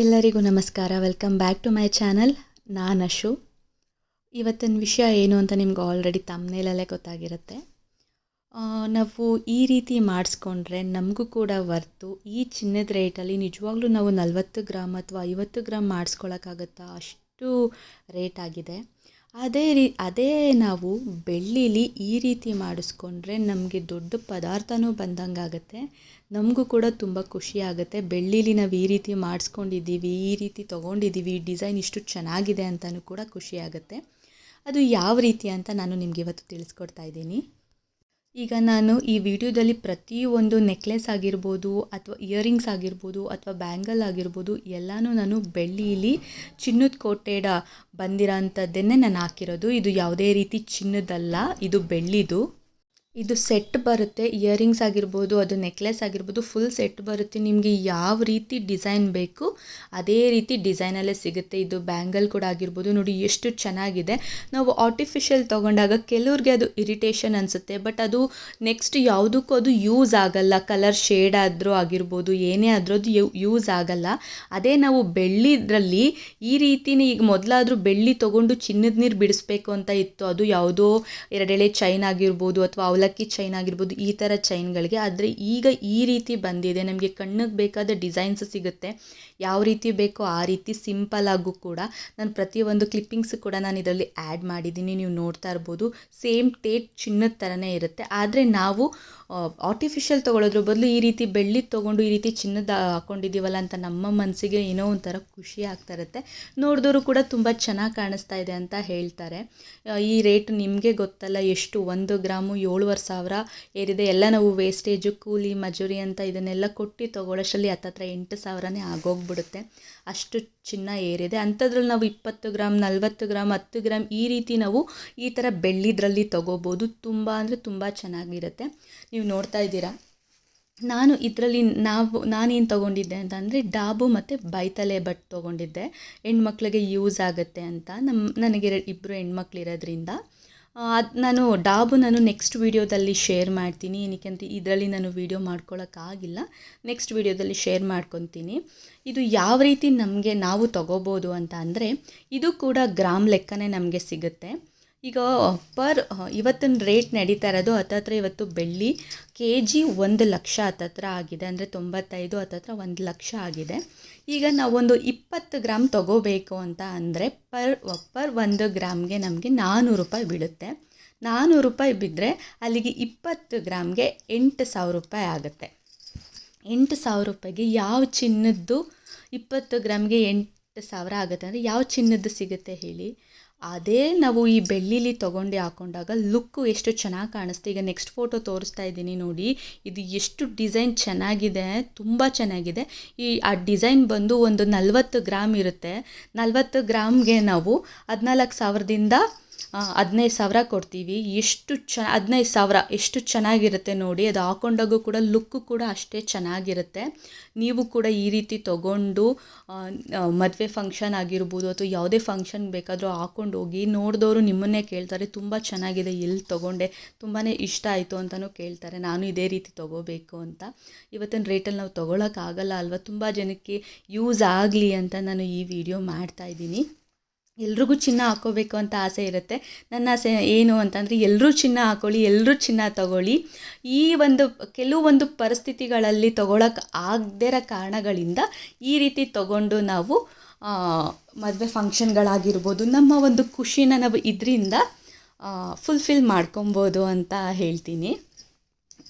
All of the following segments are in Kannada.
ಎಲ್ಲರಿಗೂ ನಮಸ್ಕಾರ. Welcome back to my channel ನಾನು ಅಶು. ಇವತ್ತಿನ ವಿಷಯ ಏನು ಅಂತ ನಿಮ್ಗೆ ಆಲ್ರೆಡಿ ತಮ್ಮನೇಲಲ್ಲೇ ಗೊತ್ತಾಗಿರುತ್ತೆ. ನಾವು ಈ ರೀತಿ ಮಾಡಿಸ್ಕೊಂಡ್ರೆ ನಮಗೂ ಕೂಡ ವರ್ತು ಈ ಚಿನ್ನದ ರೇಟಲ್ಲಿ ನಿಜವಾಗ್ಲೂ ನಾವು ನಲ್ವತ್ತು ಗ್ರಾಮ್ ಅಥವಾ ಐವತ್ತು ಗ್ರಾಮ್ ಮಾಡಿಸ್ಕೊಳಕ್ಕಾಗತ್ತಾ ಅಷ್ಟು ರೇಟ್ ಆಗಿದೆ. ಅದೇ ರೀ, ಅದೇ ನಾವು ಬೆಳ್ಳಿಲಿ ಈ ರೀತಿ ಮಾಡಿಸ್ಕೊಂಡ್ರೆ ನಮಗೆ ದೊಡ್ಡ ಪದಾರ್ಥನೂ ಬಂದಂಗೆ ಆಗುತ್ತೆ. ನಮಗೂ ಕೂಡ ತುಂಬ ಖುಷಿ ಆಗುತ್ತೆ. ಬೆಳ್ಳೀಲಿ ನಾವು ಈ ರೀತಿ ಮಾಡಿಸ್ಕೊಂಡಿದ್ದೀವಿ, ಈ ರೀತಿ ತೊಗೊಂಡಿದ್ದೀವಿ ಡಿಸೈನ್ ಇಷ್ಟು ಚೆನ್ನಾಗಿದೆ ಅಂತಲೂ ಕೂಡ ಖುಷಿ ಆಗುತ್ತೆ. ಅದು ಯಾವ ರೀತಿ ಅಂತ ನಾನು ನಿಮಗೆ ಇವತ್ತು ತಿಳಿಸ್ಕೊಡ್ತಾ ಇದ್ದೀನಿ. ಈಗ ನಾನು ಈ ವಿಡಿಯೋದಲ್ಲಿ ಪ್ರತಿಯೊಂದು ನೆಕ್ಲೆಸ್ ಆಗಿರ್ಬೋದು ಅಥವಾ ಇಯರಿಂಗ್ಸ್ ಆಗಿರ್ಬೋದು ಅಥವಾ ಬ್ಯಾಂಗಲ್ ಆಗಿರ್ಬೋದು ಎಲ್ಲನೂ ನಾನು ಬೆಳ್ಳಿಲಿ ಚಿನ್ನದ ಕೋಟೆಡ ಬಂದಿರೋ ಅಂಥದ್ದನ್ನೇ ನಾನು ಹಾಕಿರೋದು. ಇದು ಯಾವುದೇ ರೀತಿ ಚಿನ್ನದಲ್ಲ, ಇದು ಬೆಳ್ಳಿದು. ಇದು ಸೆಟ್ ಬರುತ್ತೆ, ಇಯರಿಂಗ್ಸ್ ಆಗಿರ್ಬೋದು, ಅದು ನೆಕ್ಲೆಸ್ ಆಗಿರ್ಬೋದು, ಫುಲ್ ಸೆಟ್ ಬರುತ್ತೆ. ನಿಮಗೆ ಯಾವ ರೀತಿ ಡಿಸೈನ್ ಬೇಕು, ಅದೇ ರೀತಿ ಡಿಸೈನಲ್ಲೇ ಸಿಗುತ್ತೆ. ಇದು ಬ್ಯಾಂಗಲ್ ಕೂಡ ಆಗಿರ್ಬೋದು. ನೋಡಿ, ಎಷ್ಟು ಚೆನ್ನಾಗಿದೆ. ನಾವು ಆರ್ಟಿಫಿಷಿಯಲ್ ತೊಗೊಂಡಾಗ ಕೆಲವ್ರಿಗೆ ಅದು ಇರಿಟೇಷನ್ ಅನಿಸುತ್ತೆ ಬಟ್ ಅದು ನೆಕ್ಸ್ಟ್ ಯಾವುದಕ್ಕೂ ಅದು ಯೂಸ್ ಆಗಲ್ಲ. ಕಲರ್ ಶೇಡ್ ಆದರೂ ಆಗಿರ್ಬೋದು, ಏನೇ ಆದರೂ ಅದು ಯೂಸ್ ಆಗಲ್ಲ. ಅದೇ ನಾವು ಬೆಳ್ಳಿದ್ರಲ್ಲಿ ಈ ರೀತಿನೇ ಈಗ ಮೊದಲಾದರೂ ಬೆಳ್ಳಿ ತೊಗೊಂಡು ಚಿನ್ನದ ನೀರು ಬಿಡಿಸ್ಬೇಕು ಅಂತ ಇತ್ತು. ಅದು ಯಾವುದೋ ಎರಡೆಳೆ ಚೈನ್ ಆಗಿರ್ಬೋದು, ಅಥವಾ ಅವಲಕ್ಕಿ ಚೈನ್ ಆಗಿರ್ಬೋದು, ಈ ಥರ ಚೈನ್ಗಳಿಗೆ ಆದರೆ ಈಗ ಈ ರೀತಿ ಬಂದಿದೆ. ನಮಗೆ ಕಣ್ಣಿಗೆ ಬೇಕಾದ ಡಿಸೈನ್ಸ್ ಸಿಗುತ್ತೆ. ಯಾವ ರೀತಿ ಬೇಕೋ ಆ ರೀತಿ ಸಿಂಪಲ್ ಆಗು ಕೂಡ. ನಾನು ಪ್ರತಿಯೊಂದು ಕ್ಲಿಪ್ಪಿಂಗ್ಸ್ ಕೂಡ ನಾನು ಇದರಲ್ಲಿ ಆ್ಯಡ್ ಮಾಡಿದ್ದೀನಿ. ನೀವು ನೋಡ್ತಾ ಇರ್ಬೋದು. ಸೇಮ್ ಟೇಟ್ ಚಿನ್ನದ ಥರನೇ ಇರುತ್ತೆ. ಆದರೆ ನಾವು ಆರ್ಟಿಫಿಷಿಯಲ್ ತೊಗೊಳೋದ್ರ ಬದಲು ಈ ರೀತಿ ಬೆಳ್ಳಿ ತೊಗೊಂಡು ಈ ರೀತಿ ಚಿನ್ನದ ಹಾಕೊಂಡಿದ್ದೀವಲ್ಲ ಅಂತ ನಮ್ಮ ಮನಸ್ಸಿಗೆ ಏನೋ ಒಂಥರ ಖುಷಿ ಆಗ್ತಾ ಇರುತ್ತೆ. ನೋಡಿದವರು ಕೂಡ ತುಂಬ ಚೆನ್ನಾಗಿ ಕಾಣಿಸ್ತಾ ಇದೆ ಅಂತ ಹೇಳ್ತಾರೆ. ಈ ರೇಟ್ ನಿಮಗೆ ಗೊತ್ತಲ್ಲ. ಎಷ್ಟು? ಒಂದು ಗ್ರಾಮು ಏಳುವರೆ ಸಾವಿರ ಏರಿದೆ. ಎಲ್ಲ ನಾವು ವೇಸ್ಟೇಜು ಕೂಲಿ, ಮಜೂರಿ ಅಂತ ಇದನ್ನೆಲ್ಲ ಕೊಟ್ಟು ತೊಗೊಳ್ಳೋಷ್ಟರಲ್ಲಿ ಹತ್ತತ್ರ ಎಂಟು ಸಾವಿರನೇ ಆಗೋಗ್ಬಿಡುತ್ತೆ. ಅಷ್ಟು ಚಿನ್ನ ಏರಿದೆ. ಅಂಥದ್ರಲ್ಲಿ ನಾವು ಇಪ್ಪತ್ತು ಗ್ರಾಮ್ ನಲ್ವತ್ತು ಗ್ರಾಮ್ ಹತ್ತು ಗ್ರಾಮ್ ಈ ರೀತಿ ನಾವು ಈ ಥರ ಬೆಳ್ಳಿದ್ರಲ್ಲಿ ತೊಗೋಬೋದು. ತುಂಬ ಅಂದರೆ ತುಂಬ ಚೆನ್ನಾಗಿರುತ್ತೆ. ನೀವು ನೋಡ್ತಾ ಇದ್ದೀರಾ? ನಾನು ಇದರಲ್ಲಿ ನಾವು, ನಾನೇನು ತೊಗೊಂಡಿದ್ದೆ ಅಂತ ಅಂದರೆ ಡಾಬು ಮತ್ತು ಬೈತಲೆ ಬಟ್ ತೊಗೊಂಡಿದ್ದೆ. ಹೆಣ್ಮಕ್ಳಿಗೆ ಯೂಸ್ ಆಗುತ್ತೆ ಅಂತ. ನಮ್ಮ ನನಗೆ ಇಬ್ಬರು ಹೆಣ್ಮಕ್ಳು ಇರೋದ್ರಿಂದ ಅದು ನಾನು ಡಾಬು ನಾನು ನೆಕ್ಸ್ಟ್ ವೀಡಿಯೋದಲ್ಲಿ ಶೇರ್ ಮಾಡ್ತೀನಿ. ಏನಕ್ಕೆ ಅಂತ ಇದರಲ್ಲಿ ನಾನು ವೀಡಿಯೋ ಮಾಡ್ಕೊಳ್ಳೋಕ್ಕಾಗಿಲ್ಲ ನೆಕ್ಸ್ಟ್ ವೀಡಿಯೋದಲ್ಲಿ ಶೇರ್ ಮಾಡ್ಕೊತೀನಿ. ಇದು ಯಾವ ರೀತಿ ನಮಗೆ ನಾವು ತಗೋಬೋದು ಅಂತ ಅಂದರೆ, ಇದು ಕೂಡ ಗ್ರಾಮ್ ಲೆಕ್ಕನೇ ನಮಗೆ ಸಿಗುತ್ತೆ. ಈಗ, ಪರ್ ಇವತ್ತಿನ ರೇಟ್ ನಡೀತಾ ಇರೋದು ಹತ್ತತ್ರ ಇವತ್ತು ಬೆಳ್ಳಿ ಕೆ ಜಿ ಒಂದು ಲಕ್ಷ ಹತ್ತತ್ರ ಆಗಿದೆ. ಅಂದರೆ ತೊಂಬತ್ತೈದು ಹತ್ತತ್ರ ಒಂದು ಲಕ್ಷ ಆಗಿದೆ. ಈಗ ನಾವೊಂದು ಇಪ್ಪತ್ತು ಗ್ರಾಮ್ ತೊಗೋಬೇಕು ಅಂತ ಅಂದರೆ ಪರ್ ಪರ್ ಒಂದು ಗ್ರಾಮ್ಗೆ ನಮಗೆ ನಾನ್ನೂರು ರೂಪಾಯಿ ಬೀಳುತ್ತೆ. ನಾನ್ನೂರು ರೂಪಾಯಿ ಬಿದ್ದರೆ ಅಲ್ಲಿಗೆ ಇಪ್ಪತ್ತು ಗ್ರಾಮ್ಗೆ ಎಂಟು ಸಾವಿರ ರೂಪಾಯಿ ಆಗುತ್ತೆ. ಎಂಟು ಸಾವಿರ ರೂಪಾಯಿಗೆ ಯಾವ ಚಿನ್ನದ್ದು ಇಪ್ಪತ್ತು ಗ್ರಾಮ್ಗೆ ಎಂಟು ಸಾವಿರ ಆಗುತ್ತೆ? ಅಂದರೆ ಯಾವ ಚಿನ್ನದ್ದು ಸಿಗುತ್ತೆ ಹೇಳಿ. ಅದೇ ನಾವು ಈ ಬೆಳ್ಳಿಲಿ ತೊಗೊಂಡು ಹಾಕೊಂಡಾಗ ಲುಕ್ಕು ಎಷ್ಟು ಚೆನ್ನಾಗಿ ಕಾಣಿಸ್ತು. ಈಗ ನೆಕ್ಸ್ಟ್ ಫೋಟೋ ತೋರಿಸ್ತಾ ಇದ್ದೀನಿ ನೋಡಿ. ಇದು ಎಷ್ಟು ಡಿಸೈನ್ ಚೆನ್ನಾಗಿದೆ, ತುಂಬ ಚೆನ್ನಾಗಿದೆ. ಈ ಆ ಡಿಸೈನ್ ಬಂದು ಒಂದು ನಲ್ವತ್ತು ಗ್ರಾಮ್ ಇರುತ್ತೆ. ನಲ್ವತ್ತು ಗ್ರಾಮ್ಗೆ ನಾವು ಹದಿನಾಲ್ಕು ಸಾವಿರದಿಂದ ಹದಿನೈದು ಸಾವಿರ ಕೊಡ್ತೀವಿ. ಎಷ್ಟು ಚ, ಹದಿನೈದು ಸಾವಿರ ಎಷ್ಟು ಚೆನ್ನಾಗಿರುತ್ತೆ ನೋಡಿ, ಅದು ಹಾಕೊಂಡಾಗೂ ಕೂಡ ಲುಕ್ಕು ಕೂಡ ಅಷ್ಟೇ ಚೆನ್ನಾಗಿರುತ್ತೆ. ನೀವು ಕೂಡ ಈ ರೀತಿ ತೊಗೊಂಡು ಮದುವೆ ಫಂಕ್ಷನ್ ಆಗಿರ್ಬೋದು ಅಥವಾ ಯಾವುದೇ ಫಂಕ್ಷನ್ ಬೇಕಾದರೂ ಹಾಕೊಂಡು ಹೋಗಿ, ನೋಡಿದವರು ನಿಮ್ಮನ್ನೇ ಕೇಳ್ತಾರೆ, ತುಂಬ ಚೆನ್ನಾಗಿದೆ ಎಲ್ಲಿ ತೊಗೊಂಡೆ ತುಂಬಾ ಇಷ್ಟ ಆಯಿತು ಅಂತಲೂ ಕೇಳ್ತಾರೆ. ನಾನು ಇದೇ ರೀತಿ ತೊಗೋಬೇಕು ಅಂತ. ಇವತ್ತಿನ ರೇಟಲ್ಲಿ ನಾವು ತೊಗೊಳಕ್ಕಾಗಲ್ಲ ಅಲ್ವಾ? ತುಂಬ ಜನಕ್ಕೆ ಯೂಸ್ ಆಗಲಿ ಅಂತ ನಾನು ಈ ವಿಡಿಯೋ ಮಾಡ್ತಾ ಇದ್ದೀನಿ. ಎಲ್ರಿಗೂ ಚಿನ್ನ ಹಾಕೋಬೇಕು ಅಂತ ಆಸೆ ಇರುತ್ತೆ. ನನ್ನ ಆಸೆ ಏನು ಅಂತಂದರೆ ಎಲ್ಲರೂ ಚಿನ್ನ ಹಾಕೊಳ್ಳಿ ಎಲ್ಲರೂ ಚಿನ್ನ ತಗೊಳ್ಳಿ. ಈ ಒಂದು ಕೆಲವೊಂದು ಪರಿಸ್ಥಿತಿಗಳಲ್ಲಿ ತಗೊಳಕ್ಕೆ ಆಗದೇ ಕಾರಣಗಳಿಂದ ಈ ರೀತಿ ತಗೊಂಡು ನಾವು ಮದುವೆ ಫಂಕ್ಷನ್ಗಳಾಗಿರ್ಬೋದು, ನಮ್ಮ ಒಂದು ಖುಷಿನ ನಾವು ಇದರಿಂದ ಫುಲ್ಫಿಲ್ ಮಾಡ್ಕೊಬೋದು ಅಂತ ಹೇಳ್ತೀನಿ.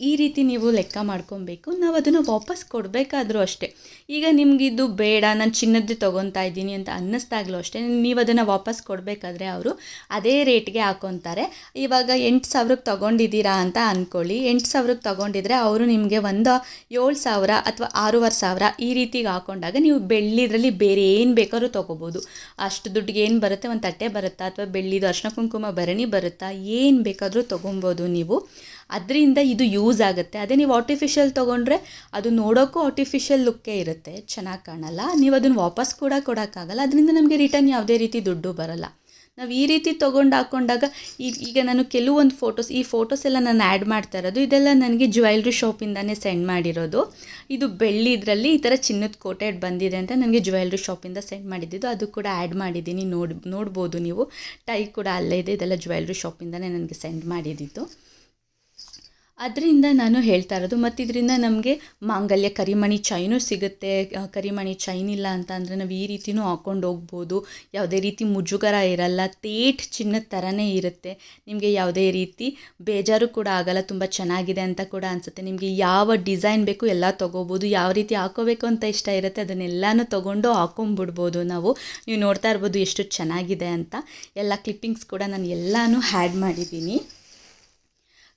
ಈ ರೀತಿ ನೀವು ಲೆಕ್ಕ ಮಾಡ್ಕೊಬೇಕು. ನಾವು ಅದನ್ನು ವಾಪಸ್ ಕೊಡಬೇಕಾದ್ರೂ ಅಷ್ಟೇ. ಈಗ ನಿಮಗಿದು ಬೇಡ, ನಾನು ಚಿನ್ನದ್ದು ತೊಗೊತಾ ಇದ್ದೀನಿ ಅಂತ ಅನ್ನಿಸ್ದಾಗಲೂ ಅಷ್ಟೇ. ನೀವು ಅದನ್ನು ವಾಪಸ್ ಕೊಡಬೇಕಾದ್ರೆ ಅವರು ಅದೇ ರೇಟ್ಗೆ ಹಾಕೊತಾರೆ. ಇವಾಗ ಎಂಟು ಸಾವಿರಕ್ಕೆ ತೊಗೊಂಡಿದ್ದೀರಾ ಅಂತ ಅಂದ್ಕೊಳ್ಳಿ ಎಂಟು ಸಾವಿರಕ್ಕೆ ತೊಗೊಂಡಿದ್ರೆ ಅವರು ನಿಮಗೆ ಒಂದು ಏಳು ಸಾವಿರ ಅಥವಾ ಆರೂವರೆ ಸಾವಿರ ಈ ರೀತಿಗೆ ಹಾಕೊಂಡಾಗ ನೀವು ಬೆಳ್ಳಿದ್ರಲ್ಲಿ ಬೇರೆ ಏನು ಬೇಕಾದ್ರೂ ತೊಗೋಬೋದು. ಅಷ್ಟು ದುಡ್ಡಿಗೆ ಏನು ಬರುತ್ತೆ? ಒಂದು ತಟ್ಟೆ ಬರುತ್ತಾ? ಅಥವಾ ಬೆಳ್ಳಿದು ಅರ್ಶಿನ ಕುಂಕುಮ ಭರಣಿ ಬರುತ್ತಾ? ಏನು ಬೇಕಾದರೂ ತೊಗೊಬೋದು ನೀವು. ಅದರಿಂದ ಇದು ಯೂಸ್ ಆಗುತ್ತೆ. ಅದೇ ನೀವು ಆರ್ಟಿಫಿಷಿಯಲ್ ತೊಗೊಂಡ್ರೆ ಅದು ನೋಡೋಕ್ಕೂ ಆರ್ಟಿಫಿಷಿಯಲ್ ಲುಕ್ಕೇ ಇರುತ್ತೆ. ಚೆನ್ನಾಗಿ ಕಾಣಲ್ಲ. ನೀವು ಅದನ್ನು ವಾಪಸ್ ಕೂಡ ಕೊಡೋಕ್ಕಾಗಲ್ಲ. ಅದರಿಂದ ನಮಗೆ ರಿಟರ್ನ್ ಯಾವುದೇ ರೀತಿ ದುಡ್ಡು ಬರಲ್ಲ. ನಾವು ಈ ರೀತಿ ತೊಗೊಂಡು ಹಾಕೊಂಡಾಗ ಈಗ ಈಗ ನಾನು ಕೆಲವೊಂದು ಫೋಟೋಸ್ ಈ ಫೋಟೋಸ್ ಎಲ್ಲ ನಾನು ಆ್ಯಡ್ ಮಾಡ್ತಾ ಇರೋದು. ಇದೆಲ್ಲ ನನಗೆ ಜ್ಯುವೆಲ್ರಿ ಶಾಪಿಂದನೇ ಸೆಂಡ್ ಮಾಡಿರೋದು. ಇದು ಬೆಳ್ಳಿ ಇದರಲ್ಲಿ ಈ ಥರ ಚಿನ್ನದ ಕೋಟೆಡ್ ಬಂದಿದೆ ಅಂತ ನನಗೆ ಜ್ಯುವೆಲ್ರಿ ಶಾಪಿಂದ ಸೆಂಡ್ ಮಾಡಿದ್ದಿದ್ದು ಅದು ಕೂಡ ಆ್ಯಡ್ ಮಾಡಿದ್ದೀನಿ. ನೋಡಿ, ನೋಡ್ಬೋದು ನೀವು. ಟೈ ಕೂಡ ಅಲ್ಲೇ ಇದೆ. ಇದೆಲ್ಲ ಜ್ಯುವೆಲ್ರಿ ಶಾಪಿಂದನೇ ನನಗೆ ಸೆಂಡ್ ಮಾಡಿದ್ದಿದ್ದು ಅದರಿಂದ ನಾನು ಹೇಳ್ತಾ ಇರೋದು, ಮತ್ತು ಇದರಿಂದ ನಮಗೆ ಮಾಂಗಲ್ಯ ಕರಿಮಣಿ ಚೈನು ಸಿಗುತ್ತೆ. ಕರಿಮಣಿ ಚೈನ್ ಇಲ್ಲ ಅಂತ ಅಂದರೆ ನಾವು ಈ ರೀತಿನೂ ಹಾಕ್ಕೊಂಡು ಹೋಗ್ಬೋದು. ಯಾವುದೇ ರೀತಿ ಮುಜುಗರ ಇರಲ್ಲ, ತೇಟ್ ಚಿನ್ನದ ಥರನೇ ಇರುತ್ತೆ. ನಿಮಗೆ ಯಾವುದೇ ರೀತಿ ಬೇಜಾರು ಕೂಡ ಆಗಲ್ಲ, ತುಂಬ ಚೆನ್ನಾಗಿದೆ ಅಂತ ಕೂಡ ಅನಿಸುತ್ತೆ. ನಿಮಗೆ ಯಾವ ಡಿಸೈನ್ ಬೇಕು ಎಲ್ಲ ತೊಗೋಬೋದು. ಯಾವ ರೀತಿ ಹಾಕೋಬೇಕು ಅಂತ ಇಷ್ಟ ಇರುತ್ತೆ ಅದನ್ನೆಲ್ಲನೂ ತೊಗೊಂಡು ಹಾಕೊಂಬಿಡ್ಬೋದು ನಾವು. ನೀವು ನೋಡ್ತಾ ಇರ್ಬೋದು ಎಷ್ಟು ಚೆನ್ನಾಗಿದೆ ಅಂತ. ಎಲ್ಲ ಕ್ಲಿಪ್ಪಿಂಗ್ಸ್ ಕೂಡ ನಾನು ಎಲ್ಲನೂ ಹ್ಯಾಡ್ ಮಾಡಿದ್ದೀನಿ.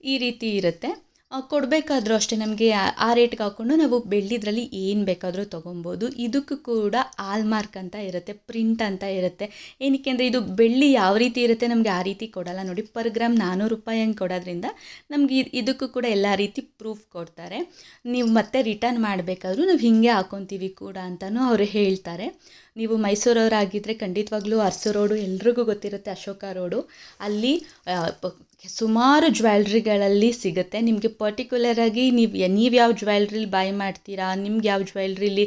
ಈ ರೀತಿ ಇರುತ್ತೆ. ಕೊಡಬೇಕಾದ್ರೂ ಅಷ್ಟೇ ನಮಗೆ ಆ ರೇಟ್ಗೆ ಹಾಕ್ಕೊಂಡು ನಾವು ಬೆಳ್ಳಿದ್ರಲ್ಲಿ ಏನು ಬೇಕಾದರೂ ತೊಗೊಬೋದು. ಇದಕ್ಕೂ ಕೂಡ ಆಲ್ಮಾರ್ಕ್ ಅಂತ ಇರುತ್ತೆ ಪ್ರಿಂಟ್ ಅಂತ ಇರುತ್ತೆ. ಏನಕ್ಕೆ ಅಂದರೆ ಇದು ಬೆಳ್ಳಿ ಯಾವ ರೀತಿ ಇರುತ್ತೆ ನಮಗೆ ಆ ರೀತಿ ಕೊಡಲ್ಲ. ನೋಡಿ ಪರ್ ಗ್ರಾಮ್ ನಾನ್ನೂರು ರೂಪಾಯಿ ಹಂಗೆ ಕೊಡೋದ್ರಿಂದ ನಮಗೆ ಇದ್- ಇದಕ್ಕೂ ಕೂಡ ಎಲ್ಲ ರೀತಿ ಪ್ರೂಫ್ ಕೊಡ್ತಾರೆ. ನೀವು ಮತ್ತೆ ರಿಟರ್ನ್ ಮಾಡಬೇಕಾದ್ರೂ ನಾವು ಹೀಗೆ ಹಾಕ್ಕೊತೀವಿ ಕೂಡ ಅಂತಲೂ ಅವರು ಹೇಳ್ತಾರೆ. ನೀವು ಮೈಸೂರವರಾಗಿದ್ದರೆ ಖಂಡಿತವಾಗ್ಲೂ ಅರಸು ರೋಡು ಎಲ್ರಿಗೂ ಗೊತ್ತಿರುತ್ತೆ, ಅಶೋಕ ರೋಡು. ಅಲ್ಲಿ ಸುಮಾರು ಜ್ಯುವೆಲ್ರಿಗಳಲ್ಲಿ ಸಿಗುತ್ತೆ. ನಿಮಗೆ ಪರ್ಟಿಕ್ಯುಲರಾಗಿ ನೀವು ನೀವು ಯಾವ ಜ್ಯುವೆಲ್ರಿಲಿ ಬೈ ಮಾಡ್ತೀರಾ? ನಿಮ್ಗೆ ಯಾವ ಜ್ಯುವೆಲ್ರಿಲಿ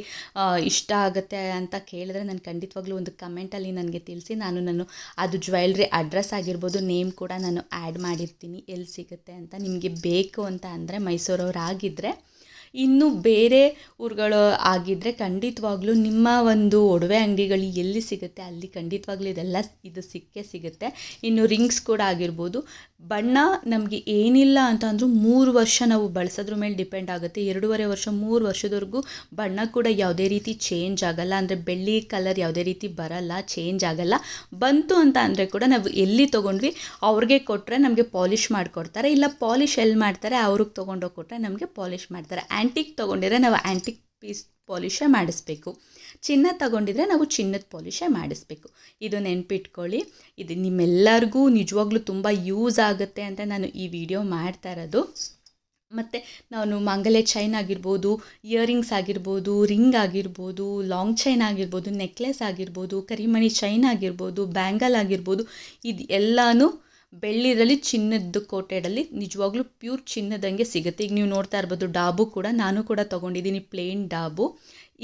ಇಷ್ಟ ಆಗುತ್ತೆ ಅಂತ ಕೇಳಿದ್ರೆ ನಾನು ಖಂಡಿತವಾಗ್ಲೂ ಒಂದು ಕಮೆಂಟಲ್ಲಿ ನನಗೆ ತಿಳಿಸಿ, ನಾನು ನಾನು ಅದು ಜ್ಯುವೆಲ್ರಿ ಅಡ್ರೆಸ್ ಆಗಿರ್ಬೋದು ನೇಮ್ ಕೂಡ ನಾನು ಆ್ಯಡ್ ಮಾಡಿರ್ತೀನಿ. ಎಲ್ಲಿ ಸಿಗುತ್ತೆ ಅಂತ ನಿಮಗೆ ಬೇಕು ಅಂತ ಅಂದರೆ ಮೈಸೂರವರಾಗಿದ್ದರೆ ಇನ್ನು ಬೇರೆ ಊರುಗಳು ಆಗಿದ್ದರೆ ಖಂಡಿತವಾಗ್ಲೂ ನಿಮ್ಮ ಒಂದು ಒಡವೆ ಅಂಗಡಿಗಳು ಎಲ್ಲಿ ಸಿಗುತ್ತೆ, ಅಲ್ಲಿ ಖಂಡಿತವಾಗ್ಲೂ ಇದೆಲ್ಲ ಇದು ಸಿಕ್ಕೇ ಸಿಗುತ್ತೆ. ಇನ್ನು ರಿಂಗ್ಸ್ ಕೂಡ ಆಗಿರ್ಬೋದು. ಬಣ್ಣ ನಮಗೆ ಏನಿಲ್ಲ ಅಂತ ಅಂದರೂ ಮೂರು ವರ್ಷ ನಾವು ಬಳಸೋದ್ರ ಮೇಲೆ ಡಿಪೆಂಡ್ ಆಗುತ್ತೆ. ಎರಡೂವರೆ ವರ್ಷ, ಮೂರು ವರ್ಷದವರೆಗೂ ಬಣ್ಣ ಕೂಡ ಯಾವುದೇ ರೀತಿ ಚೇಂಜ್ ಆಗಲ್ಲ. ಅಂದರೆ ಬೆಳ್ಳಿ ಕಲರ್ ಯಾವುದೇ ರೀತಿ ಬರಲ್ಲ, ಚೇಂಜ್ ಆಗಲ್ಲ. ಬಂತು ಅಂತ ಅಂದರೆ ಕೂಡ ನಾವು ಎಲ್ಲಿ ತೊಗೊಂಡ್ವಿ, ಅವ್ರಿಗೆ ಕೊಟ್ಟರೆ ನಮಗೆ ಪಾಲಿಷ್ ಮಾಡಿಕೊಡ್ತಾರೆ. ಇಲ್ಲ ಪಾಲಿಷ್ ಎಲ್ಲಿ ಮಾಡ್ತಾರೆ, ಅವ್ರಿಗೆ ತೊಗೊಂಡೋಗಿ ಕೊಟ್ಟರೆ ನಮಗೆ ಪಾಲಿಷ್ ಮಾಡ್ತಾರೆ. ಆ್ಯಂಟಿಕ್ ತೊಗೊಂಡಿದ್ರೆ ನಾವು ಆ್ಯಂಟಿಕ್ ಪೀಸ್ ಪಾಲಿಷೇ ಮಾಡಿಸ್ಬೇಕು. ಚಿನ್ನ ತಗೊಂಡಿದ್ರೆ ನಾವು ಚಿನ್ನದ ಪಾಲಿಷೇ ಮಾಡಿಸ್ಬೇಕು. ಇದು ನೆನ್ಪಿಟ್ಕೊಳ್ಳಿ. ಇದು ನಿಮ್ಮೆಲ್ಲರಿಗೂ ನಿಜವಾಗ್ಲೂ ತುಂಬ ಯೂಸ್ ಆಗುತ್ತೆ ಅಂತ ನಾನು ಈ ವಿಡಿಯೋ ಮಾಡ್ತಾ ಇರೋದು. ಮತ್ತು ನಾನು ಮಂಗಲೆ ಚೈನ್ ಆಗಿರ್ಬೋದು ಇಯರಿಂಗ್ಸ್ ಆಗಿರ್ಬೋದು ರಿಂಗ್ ಆಗಿರ್ಬೋದು ಲಾಂಗ್ ಚೈನ್ ಆಗಿರ್ಬೋದು ನೆಕ್ಲೆಸ್ ಆಗಿರ್ಬೋದು, ಕರಿಮಣಿ ಚೈನ್ ಆಗಿರ್ಬೋದು ಬ್ಯಾಂಗಲ್ ಆಗಿರ್ಬೋದು, ಇದು ಎಲ್ಲನೂ ಬೆಳ್ಳಿರಲ್ಲಿ ಚಿನ್ನದ ಕೋಟೆಡಲ್ಲಿ ನಿಜವಾಗ್ಲೂ ಪ್ಯೂರ್ ಚಿನ್ನದಂಗೆ ಸಿಗುತ್ತೆ. ಈಗ ನೀವು ನೋಡ್ತಾ ಇರ್ಬೋದು, ಡಾಬು ಕೂಡ ನಾನು ಕೂಡ ತೊಗೊಂಡಿದ್ದೀನಿ ಪ್ಲೇನ್ ಡಾಬು.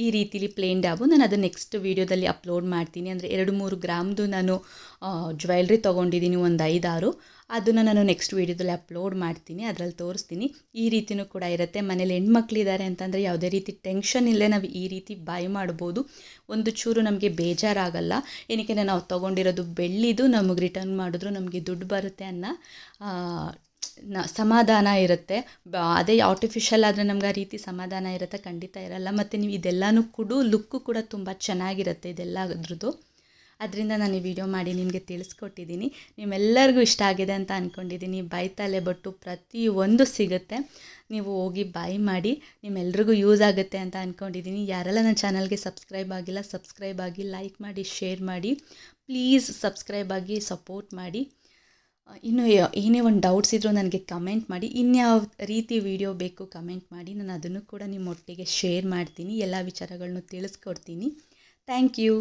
ಈ ರೀತಿಲಿ ಪ್ಲೇನ್ ಡಾಬು ನಾನು ಅದು ನೆಕ್ಸ್ಟ್ ವೀಡಿಯೋದಲ್ಲಿ ಅಪ್ಲೋಡ್ ಮಾಡ್ತೀನಿ. ಅಂದರೆ ಎರಡು ಮೂರು ಗ್ರಾಮ್ದು ನಾನು ಜ್ಯುವೆಲ್ರಿ ತೊಗೊಂಡಿದ್ದೀನಿ, ಒಂದು ಐದಾರು. ಅದನ್ನು ನಾನು ನೆಕ್ಸ್ಟ್ ವೀಡಿಯೋದಲ್ಲಿ ಅಪ್ಲೋಡ್ ಮಾಡ್ತೀನಿ, ಅದರಲ್ಲಿ ತೋರಿಸ್ತೀನಿ. ಈ ರೀತಿಯೂ ಕೂಡ ಇರುತ್ತೆ. ಮನೇಲಿ ಹೆಣ್ಮಕ್ಳಿದ್ದಾರೆ ಅಂತಂದರೆ ಯಾವುದೇ ರೀತಿ ಟೆನ್ಷನ್ ಇಲ್ಲದೆ ನಾವು ಈ ರೀತಿ ಬೈ ಮಾಡ್ಬೋದು. ಒಂದು ಚೂರು ನಮಗೆ ಬೇಜಾರಾಗಲ್ಲ. ಏನಕ್ಕೆ ನಾವು ತೊಗೊಂಡಿರೋದು ಬೆಳ್ಳಿದು ನಮಗೆ ರಿಟರ್ನ್ ಮಾಡಿದ್ರು ನಮಗೆ ದುಡ್ಡು ಬರುತ್ತೆ ಅನ್ನೋ ನ, ಸಮಾಧಾನ ಇರುತ್ತೆ. ಅದೇ ಆರ್ಟಿಫಿಷಿಯಲ್ ಆದರೆ ನಮ್ಗೆ ಆ ರೀತಿ ಸಮಾಧಾನ ಇರುತ್ತೆ, ಖಂಡಿತ ಇರಲ್ಲ. ಮತ್ತು ನೀವು ಇದೆಲ್ಲನೂ ಕೂಡ ಲುಕ್ಕು ಕೂಡ ತುಂಬ ಚೆನ್ನಾಗಿರುತ್ತೆ ಇದೆಲ್ಲ ಅದ್ರದ್ದು ಅದರಿಂದ ನಾನು ಈ ವಿಡಿಯೋ ಮಾಡಿ ನಿಮಗೆ ತಿಳಿಸ್ಕೊಟ್ಟಿದ್ದೀನಿ ನಿಮ್ಮೆಲ್ಲರಿಗೂ ಇಷ್ಟ ಆಗಿದೆ ಅಂತ ಅಂದ್ಕೊಂಡಿದ್ದೀನಿ ಬೈತಲೆ ಬಟ್ಟು ಪ್ರತಿಯೊಂದು ಸಿಗುತ್ತೆ. ನೀವು ಹೋಗಿ ಬೈ ಮಾಡಿ ನಿಮ್ಮೆಲ್ರಿಗೂ ಯೂಸ್ ಆಗುತ್ತೆ ಅಂತ ಅಂದ್ಕೊಂಡಿದ್ದೀನಿ ಯಾರೆಲ್ಲ ನನ್ನ ಚಾನಲ್ಗೆ ಸಬ್ಸ್ಕ್ರೈಬ್ ಆಗಿಲ್ಲ ಸಬ್ಸ್ಕ್ರೈಬ್ ಆಗಿ ಲೈಕ್ ಮಾಡಿ ಶೇರ್ ಮಾಡಿ ಪ್ಲೀಸ್ ಸಬ್ಸ್ಕ್ರೈಬ್ ಆಗಿ ಸಪೋರ್ಟ್ ಮಾಡಿ. ಇನ್ನು ಏನೇ ಒಂದು ಡೌಟ್ಸ್ ಇದ್ದರೂ ನನಗೆ ಕಮೆಂಟ್ ಮಾಡಿ. ಇನ್ಯಾವ ರೀತಿ ವಿಡಿಯೋ ಬೇಕು ಕಮೆಂಟ್ ಮಾಡಿ. ನಾನು ಅದನ್ನು ಕೂಡ ನಿಮ್ಮೊಟ್ಟಿಗೆ ಶೇರ್ ಮಾಡ್ತೀನಿ. ಎಲ್ಲ ವಿಚಾರಗಳನ್ನು ತಿಳಿಸ್ಕೊಡ್ತೀನಿ. Thank you